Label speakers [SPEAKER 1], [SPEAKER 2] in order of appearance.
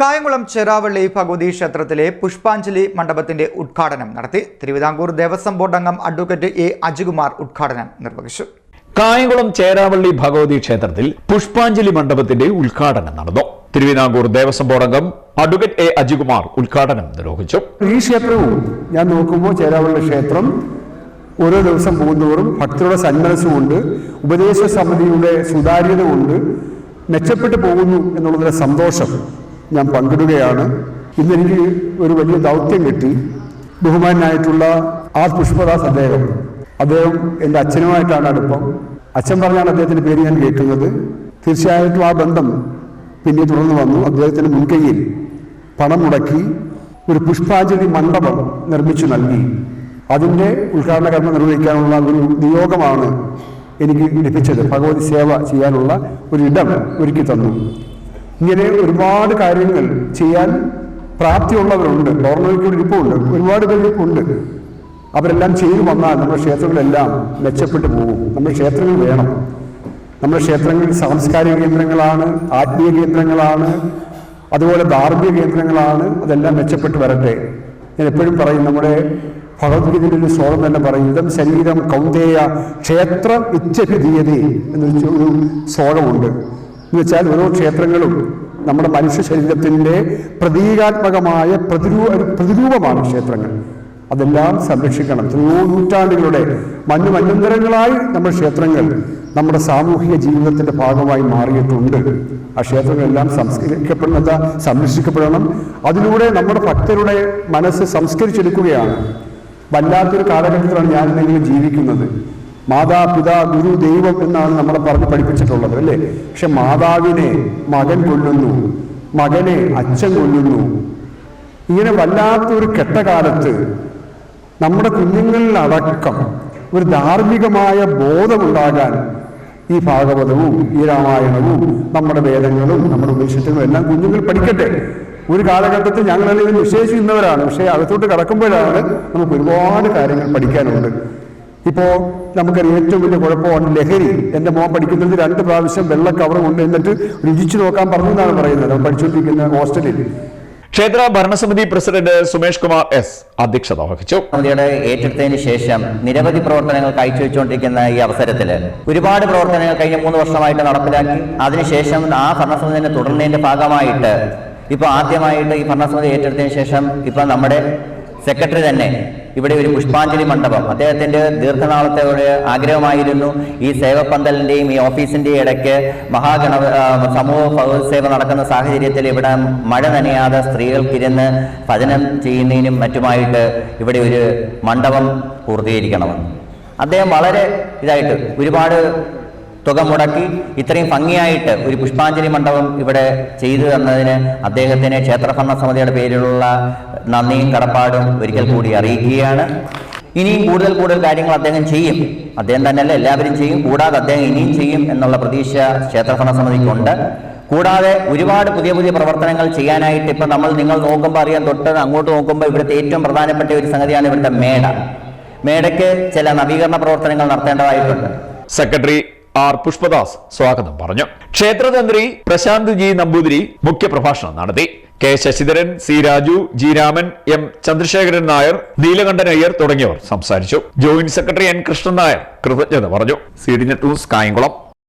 [SPEAKER 1] കായംകുളം ചെറാവള്ളി ഭഗവതി ക്ഷേത്രത്തിലെ പുഷ്പാഞ്ജലി മണ്ഡപത്തിന്റെ ഉദ്ഘാടനം നടത്തി തിരുവിതാംകൂർ ദേവസ്വം ബോർഡ് അംഗം അഡ്വക്കേറ്റ് എ അജികുമാർ ഉദ്ഘാടനം നിർവഹിച്ചു.
[SPEAKER 2] കായംകുളം ചേരാവള്ളി ഭഗവതി ക്ഷേത്രത്തിൽ പുഷ്പാഞ്ജലി മണ്ഡപത്തിന്റെ ഉദ്ഘാടനം നടന്നു. തിരുവിതാംകൂർ ദേവസ്വം ബോർഡ് അംഗം അഡ്വക്കേറ്റ് എ അജികുമാർ ഉദ്ഘാടനം നിർവഹിച്ചു.
[SPEAKER 3] ഈ ക്ഷേത്രവും ഞാൻ നോക്കുമ്പോൾ ചേരാവള്ളി ക്ഷേത്രം ഓരോ ദിവസം പോകുന്നവരും ഭക്തരുടെ സന്മനസ്സുമുണ്ട് ഉപദേശ സമിതിയുടെ സുതാര്യത കൊണ്ട് മെച്ചപ്പെട്ടു പോകുന്നു എന്നുള്ളതിലെ സന്തോഷം ഞാൻ പങ്കിടുകയാണ്. ഇന്നെനിക്ക് ഒരു വലിയ ദൗത്യം കിട്ടി. ബഹുമാനായിട്ടുള്ള ആ പുഷ്പദാസ് അദ്ദേഹം. അദ്ദേഹം എന്റെ അച്ഛനുമായിട്ടാണ് അടുപ്പം. അച്ഛൻ പറഞ്ഞാണ് അദ്ദേഹത്തിന്റെ പേര് ഞാൻ കേൾക്കുന്നത്. തീർച്ചയായിട്ടും ആ ബന്ധം പിന്നെ തുടർന്ന് വന്നു. അദ്ദേഹത്തിന്റെ മുൻകൈയിൽ പണം മുടക്കി ഒരു പുഷ്പാഞ്ജലി മണ്ഡപം നിർമ്മിച്ചു നൽകി. അതിന്റെ ഉദ്ഘാടന കർമ്മം നിർവഹിക്കാനുള്ള ഒരു നിയോഗമാണ് എനിക്ക് ലഭിച്ചത്. ഭഗവതി സേവ ചെയ്യാനുള്ള ഒരു ഇടം ഒരുക്കി തന്നു. ഇങ്ങനെ ഒരുപാട് കാര്യങ്ങൾ ചെയ്യാൻ പ്രാപ്തിയുള്ളവരുണ്ട്. ഗവർണർക്ക് ഇരിപ്പുണ്ട്. ഒരുപാട് പേര് ഇരിപ്പുണ്ട്. അവരെല്ലാം ചെയ്തു വന്നാൽ നമ്മുടെ ക്ഷേത്രങ്ങളെല്ലാം മെച്ചപ്പെട്ടു പോകും. നമ്മുടെ ക്ഷേത്രങ്ങൾ വേണം. നമ്മുടെ ക്ഷേത്രങ്ങൾ സാംസ്കാരിക കേന്ദ്രങ്ങളാണ് ആത്മീയ കേന്ദ്രങ്ങളാണ് അതുപോലെ ധാർമ്മിക കേന്ദ്രങ്ങളാണ്. അതെല്ലാം മെച്ചപ്പെട്ട് വരട്ടെ. ഞാൻ എപ്പോഴും പറയും നമ്മുടെ ഭഗവത്ഗീതയുടെ ഒരു ശ്ലോകം തന്നെ പറയും ഇതം ശരീരം കൗന്ദേയ ക്ഷേത്ര ഇച്ഛഭിധീയതേ എന്നൊരു ശ്ലോകമുണ്ട്. എന്ന് വെച്ചാൽ ഓരോ ക്ഷേത്രങ്ങളും നമ്മുടെ മനുഷ്യ ശരീരത്തിന്റെ പ്രതീകാത്മകമായ പ്രതിരൂ പ്രതിരൂപമാണ് ക്ഷേത്രങ്ങൾ. അതെല്ലാം സംരക്ഷിക്കണം. എത്രയോ നൂറ്റാണ്ടുകളുടെ മഞ്ഞു മഞ്ഞന്തരങ്ങളായി നമ്മുടെ ക്ഷേത്രങ്ങൾ നമ്മുടെ സാമൂഹിക ജീവിതത്തിന്റെ ഭാഗമായി മാറിയിട്ടുണ്ട്. ആ ക്ഷേത്രങ്ങളെല്ലാം സംസ്കരിക്കപ്പെടുന്നത് സംരക്ഷിക്കപ്പെടണം. അതിലൂടെ നമ്മുടെ ഭക്തരുടെ മനസ്സ് സംസ്കരിച്ചെടുക്കുകയാണ്. വല്ലാത്തൊരു കാലഘട്ടത്തിലാണ് ഞാൻ ജീവിക്കുന്നത്. മാതാപിതാ ഗുരു ദൈവം എന്നാണ് നമ്മളെ പറഞ്ഞ് പഠിപ്പിച്ചിട്ടുള്ളത് അല്ലേ? പക്ഷെ മാതാവിനെ മകൻ കൊല്ലുന്നു മകനെ അച്ഛൻ കൊല്ലുന്നു. ഇങ്ങനെ വല്ലാത്തൊരു കെട്ടകാലത്ത് നമ്മുടെ കുഞ്ഞുങ്ങളിലടക്കം ഒരു ധാർമ്മികമായ ബോധമുണ്ടാകാൻ ഈ ഭാഗവതവും ഈ രാമായണവും നമ്മുടെ വേദങ്ങളും നമ്മുടെ ഉപനിഷത്തുകളും എല്ലാം കുഞ്ഞുങ്ങൾ പഠിക്കട്ടെ. ഒരു കാലഘട്ടത്തിൽ ഞങ്ങളെല്ലാം വിശേഷിക്കുന്നവരാണ് പക്ഷേ അകത്തോട്ട് കടക്കുമ്പോഴാണ് നമുക്ക് ഒരുപാട് കാര്യങ്ങൾ പഠിക്കാനുണ്ട്. ഇപ്പോ നമുക്കറിയാം ഏറ്റവും വലിയ കുഴപ്പമാണ് ലഹരി. എന്റെ മോൻ പഠിക്കുന്നത് രണ്ട് പ്രാവശ്യം വെള്ള കവർ കൊണ്ട് എന്നിട്ട് രുചിച്ചു നോക്കാൻ പറഞ്ഞു എന്നാണ് പറയുന്നത്. പഠിച്ചുകൊണ്ടിരിക്കുന്ന ഹോസ്റ്റലിൽ.
[SPEAKER 2] ക്ഷേത്ര ഭരണസമിതി പ്രസിഡന്റ് സുമേഷ് കുമാർ എസ് അധ്യക്ഷത വഹിച്ചു.
[SPEAKER 4] സമിതിയുടെ ഏറ്റെടുത്തതിന് ശേഷം നിരവധി പ്രവർത്തനങ്ങൾ കാഴ്ചവെച്ചുകൊണ്ടിരിക്കുന്ന ഈ അവസരത്തിൽ ഒരുപാട് പ്രവർത്തനങ്ങൾ കഴിഞ്ഞ മൂന്ന് വർഷമായിട്ട് നടപ്പിലാക്കി. അതിനുശേഷം ആ ഭരണസമിതിനെ തുടർന്നതിന്റെ ഭാഗമായിട്ട് ഇപ്പൊ ആദ്യമായിട്ട് ഈ ഭരണസമിതി ഏറ്റെടുത്തതിന് ശേഷം ഇപ്പൊ നമ്മുടെ സെക്രട്ടറി തന്നെ ഇവിടെ ഒരു പുഷ്പാഞ്ജലി മണ്ഡപം. അദ്ദേഹത്തിന്റെ ദീർഘനാളത്തെ ഒരു ആഗ്രഹമായിരുന്നു. ഈ സേവപ്പന്തലിന്റെയും ഈ ഓഫീസിന്റെയും ഇടയ്ക്ക് മഹാഗണ സമൂഹ സേവ നടക്കുന്ന സാഹചര്യത്തിൽ ഇവിടെ മഴ നനയാതെ സ്ത്രീകൾക്കിരുന്ന് ഭജനം ചെയ്യുന്നതിനും മറ്റുമായിട്ട് ഇവിടെ ഒരു മണ്ഡപം പൂർത്തീകരിക്കണമെന്ന് അദ്ദേഹം വളരെ ഇതായിട്ട് ഒരുപാട് തുക മുടക്കി ഇത്രയും ഭംഗിയായിട്ട് ഒരു പുഷ്പാഞ്ജലി മണ്ഡപം ഇവിടെ ചെയ്തു തന്നതിന് അദ്ദേഹത്തിന് ക്ഷേത്രഭരണ സമിതിയുടെ പേരിലുള്ള നന്ദിയും കടപ്പാടും ഒരിക്കൽ കൂടി അറിയിക്കുകയാണ്. ഇനിയും കൂടുതൽ കൂടുതൽ കാര്യങ്ങൾ അദ്ദേഹം ചെയ്യും. അദ്ദേഹം തന്നെയല്ല എല്ലാവരും ചെയ്യും. കൂടാതെ അദ്ദേഹം ഇനിയും ചെയ്യും എന്നുള്ള പ്രതീക്ഷ ക്ഷേത്രഭരണ സമിതിക്കുണ്ട് കൂടാതെ ഒരുപാട് പുതിയ പുതിയ പ്രവർത്തനങ്ങൾ ചെയ്യാനായിട്ട് ഇപ്പം നമ്മൾ നിങ്ങൾ നോക്കുമ്പോൾ അറിയാം തൊട്ട് അങ്ങോട്ട് നോക്കുമ്പോൾ ഇവിടുത്തെ ഏറ്റവും പ്രധാനപ്പെട്ട ഒരു സംഗതിയാണ് ഇവിടുത്തെ മേട. മേടയ്ക്ക് ചില നവീകരണ പ്രവർത്തനങ്ങൾ നടത്തേണ്ടതായിട്ടുണ്ട്.
[SPEAKER 2] സെക്രട്ടറി ആർ പുഷ്പദാസ് സ്വാഗതം പറഞ്ഞു. ക്ഷേത്രതന്ത്രി പ്രശാന്ത് ജി നമ്പൂതിരി മുഖ്യപ്രഭാഷണം നടത്തി. K Sasidharan C Raju G Raman M Chandrasekharan Nair Neelakantan Iyer തുടങ്ങിയവർ സംസാരിച്ചു. Joint secretary N Krishnan Nair കൃതജ്ഞത പറഞ്ഞു. C D news Kayamkulam.